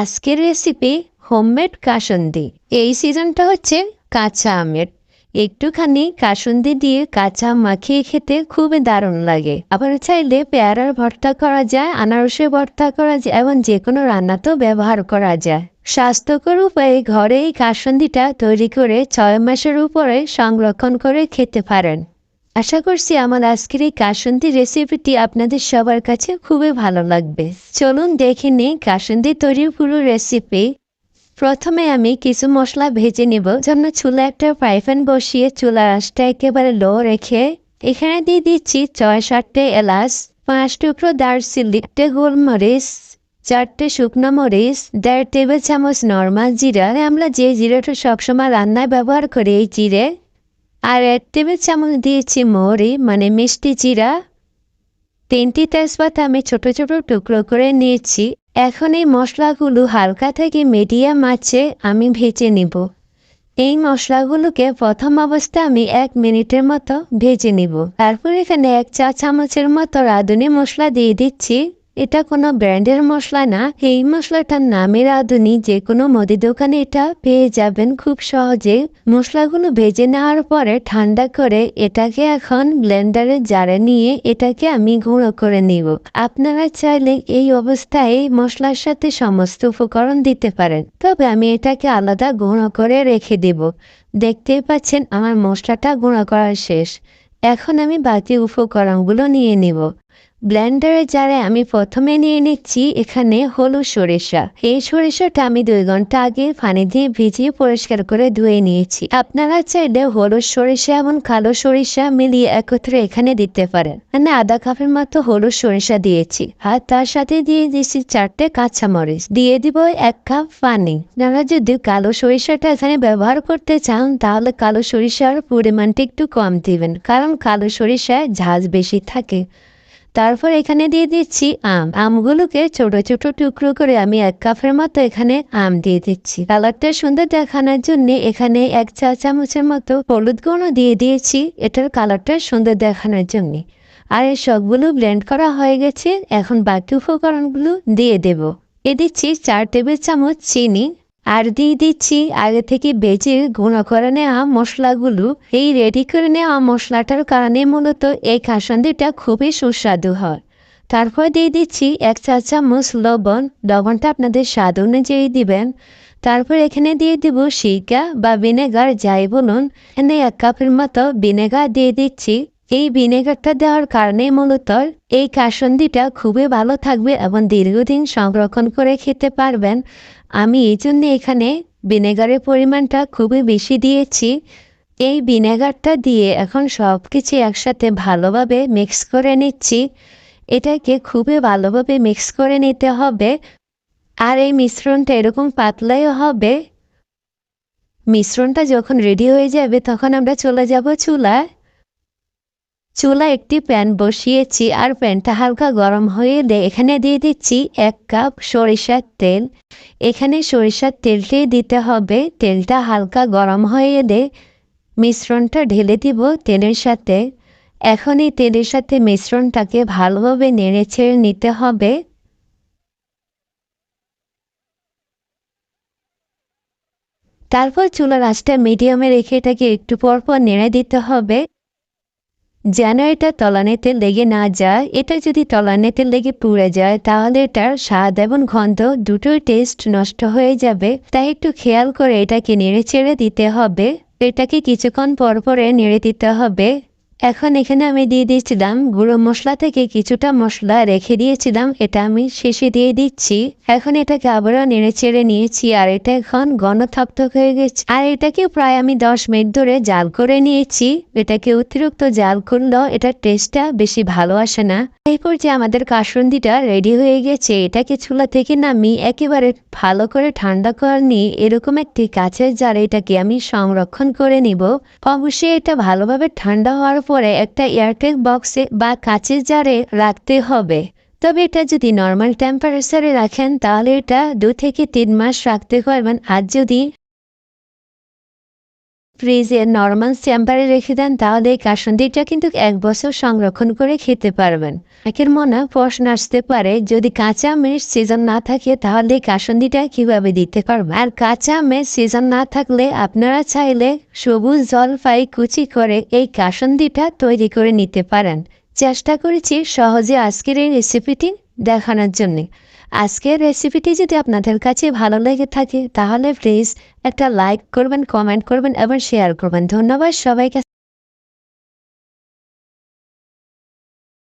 আজকের recipe homemade kasundi. এই সিজনটা হচ্ছে কাঁচা আমের। একটুখানি কাসুন্দি দিয়ে কাঁচা মাখিয়ে খেতে খুবই দারুণ লাগে। আবার চাইলে পেয়ারার ভর্তা করা যায় আনারসের ভর্তা করা যায় এবং যে কোনো রান্নাতেও ব্যবহার করা যায়। স্বাস্থ্যকর উপায়ে ঘরে এই কাসুন্দিটা তৈরি করে ছয় মাসের উপরে সংরক্ষণ করে খেতে পারেন। আশা করছি আমার আজকের এই কাসুন্দি রেসিপিটি আপনাদের সবার কাছে খুবই ভালো লাগবে। চলুন দেখে নিই কাসুন্দি তৈরির পুরো রেসিপি প্রথমে আমি কিছু মশলা ভেজে নেব জন্য চুলা একটা ফ্রাই বসিয়ে চুলা আঁচটা একেবারে লো রেখে এখানে দিয়ে দিচ্ছি ছয় সাতটে এলাচ, পাঁচ টুকরো দারচিনি, একটা গোলমরিচ, চারটে শুকনো মরিচ, দেড় টেবিল চামচ নর্মাল জিরা। আমরা যে জিরাটা সবসময় রান্নায় ব্যবহার করি এই জিরে আর এক টেবিল চামচ দিয়েছি মৌরি মানে মিষ্টি জিরা। তিনটি তেজপাতা আমি ছোট ছোট টুকরো করে নিয়েছি। এখন এই মশলাগুলো হালকা থেকে মিডিয়াম আছে আমি ভেজে নিব। এই মশলাগুলোকে প্রথম অবস্থায় আমি এক মিনিটের মতো ভেজে নিব। তারপর এখানে এক চা চামচের মতো রাঁধুনি মশলা দিয়ে দিচ্ছি। এটা কোনো ব্র্যান্ডের মশলা না। এই মশলাটার নামে রাঁধুনি যে কোনো মুদি দোকানে এটা পেয়ে যাবেন খুব সহজে। মশলাগুলো ভেজে নেওয়ার পরে ঠান্ডা করে এটাকে এখন ব্লেন্ডারে জারে নিয়ে এটাকে আমি গুঁড়ো করে নিব। আপনারা চাইলে এই অবস্থায় মশলার সাথে সমস্ত উপকরণ দিতে পারেন। তবে আমি এটাকে আলাদা গুঁড়ো করে রেখে দেব। দেখতেই পাচ্ছেন আমার মশলাটা গুঁড়ো করা শেষ। এখন আমি বাকি উপকরণগুলো নিয়ে নিব। ব্লেন্ডারে জারে আমি প্রথমে নিয়ে নিচ্ছি, এখানে হলুদ সরিষা। এই সরিষাটা আমি দুই ঘণ্টা আগে পানি দিয়ে ভিজিয়ে পরিষ্কার করে ধুয়ে নিয়েছি। আপনারা চাইলে হলুদ সরিষা এবং কালো সরিষা মিলিয়ে একত্রে এখানে দিতে পারেন। মানে আধা কাপের মতো হলুদ সরিষা দিয়েছি। আর তার সাথে দিয়ে দিয়েছি চারটে কাঁচামরিচ। দিয়ে দিব এক কাপ পানি। আপনারা যদি কালো সরিষাটা এখানে ব্যবহার করতে চান, তাহলে কালো সরিষার পরিমাণটা একটু কম দিবেন। কারণ কালো সরিষায় ঝাঁজ বেশি থাকে। তারপর এখানে দিয়ে দিচ্ছি আম। আমগুলোকে ছোট ছোট টুকরো করে আমি এক কাপের মতো এখানে আম দিয়ে দিচ্ছি। কালারটা সুন্দর দেখানোর জন্য এখানে এক চা চামচের মতো হলুদ গুঁড়ো দিয়ে দিয়েছি এটার কালারটা সুন্দর দেখানোর জন্য। আর এই সবগুলো ব্লেন্ড করা হয়ে গেছে, এখন বাকি উপকরণগুলো দিয়ে দেব। এ দিচ্ছি চার টেবিল চামচ চিনি আর দিয়ে দিচ্ছি আগে থেকে বেজে গুঁড়ো করে নেওয়া মশলাগুলো। এই রেডি করে নেওয়া মশলাটার কারণে মূলত এই কাসন্দিটা খুবই সুস্বাদু হয়। তারপর দিয়ে দিচ্ছি এক চা চামচ লবণ। লবণটা আপনাদের স্বাদ অনুযায়ী দিবেন। তারপর এখানে দিয়ে দিব সিকা বা ভিনেগার, যাই বলুন। এখানে এক কাপের মতো ভিনেগার দিয়ে দিচ্ছি। এই ভিনেগারটা দেওয়ার কারণে মূলত এই কাসন্দিটা খুবই ভালো থাকবে এবং দীর্ঘদিন সংরক্ষণ করে খেতে পারবেন। আমি এই জন্য এখানে ভিনেগারের পরিমাণটা খুবই বেশি দিয়েছি। এই ভিনেগারটা দিয়ে এখন সব কিছু একসাথে ভালোভাবে মিক্স করে নিচ্ছি। এটাকে খুবই ভালোভাবে মিক্স করে নিতে হবে। আর এই মিশ্রণটা এরকম পাতলাইও হবে। মিশ্রণটা যখন রেডি হয়ে যাবে তখন আমরা চলে যাব চুলায়। চুলা একটি প্যান বসিয়েছি আর প্যানটা হালকা গরম হয়ে দে এখানে দিয়ে দিচ্ছি এক কাপ সরিষার তেল। এখানে সরিষার তেলটাই দিতে হবে। তেলটা হালকা গরম হয়ে দে। মিশ্রণটা ঢেলে দিব তেলের সাথে। এখন এই তেলের সাথে মিশ্রণটাকে ভালোভাবে নেড়ে ছেড়ে নিতে হবে। তারপর চুলার আঁচটা মিডিয়ামে রেখে এটাকে একটু পর পর নেড়ে দিতে হবে। যেন এটা তলানেতে লেগে না যায়, এটা যদি তলানেতে লেগে পুড়ে যায়, তাহলে এটার স্বাদ এবং গন্ধ দুটোর টেস্ট নষ্ট হয়ে যাবে। তাই একটু খেয়াল করে এটাকে নেড়ে ছেড়ে দিতে হবে। এটাকে কিছুক্ষণ পর পরে নেড়ে দিতে হবে। এখন এখানে আমি দিয়ে দিয়েছিলাম গুঁড়ো মশলা থেকে কিছুটা মশলা রেখে দিয়েছিলাম, এটা আমি শেষে দিয়ে দিচ্ছি। এখন এটাকে আবারও নেড়ে চেড়ে নিয়েছি, আর এটা এখন গণথাপ্তক হয়ে গেছে। আর এটাকে প্রায় আমি দশ মিনিট ধরে জাল করে নিয়েছি। এটাকে অতিরিক্ত জাল করলেও এটার টেস্টটা বেশি ভালো আসে না। এরপর যে আমাদের কাসন্দিটা রেডি হয়ে গেছে, এটাকে চুলা থেকে নামি একেবারে ভালো করে ঠান্ডা করে নিয়ে এরকম একটি কাছের জারে এটাকে আমি সংরক্ষণ করে নিব। অবশ্যই এটা ভালোভাবে ঠান্ডা হওয়ার পরে একটা এয়ারটেক বক্সে বা কাঁচের জারে রাখতে হবে। তবে এটা যদি নর্মাল টেম্পারেচারে রাখেন তাহলে এটা দু থেকে তিন মাস রাখতে পারবেন। আর যদি ফ্রিজে নর্মাল চেম্বারে রেখে দেন, তাহলে এই কাসন্দিটা কিন্তু এক বছর সংরক্ষণ করে খেতে পারবেন। একের মনে প্রশ্ন আসতে পারে, যদি কাঁচা আমের সিজন না থাকে, তাহলে এই কাসন্দিটা কীভাবে দিতে পারবেন? আর কাঁচা আমের সিজন না থাকলে আপনারা চাইলে সবুজ জলপাই কুচি করে এই কাসন্দিটা তৈরি করে নিতে পারেন। চেষ্টা করেছি সহজে আজকের এই রেসিপিটি দেখানোর জন্যে। আজকের রেসিপিটি যদি আপনাদের কাছে ভালো লেগে থাকে, তাহলে প্লিজ একটা লাইক করবেন কমেন্ট করবেন এবং শেয়ার করবেন। ধন্যবাদ সবাইকে।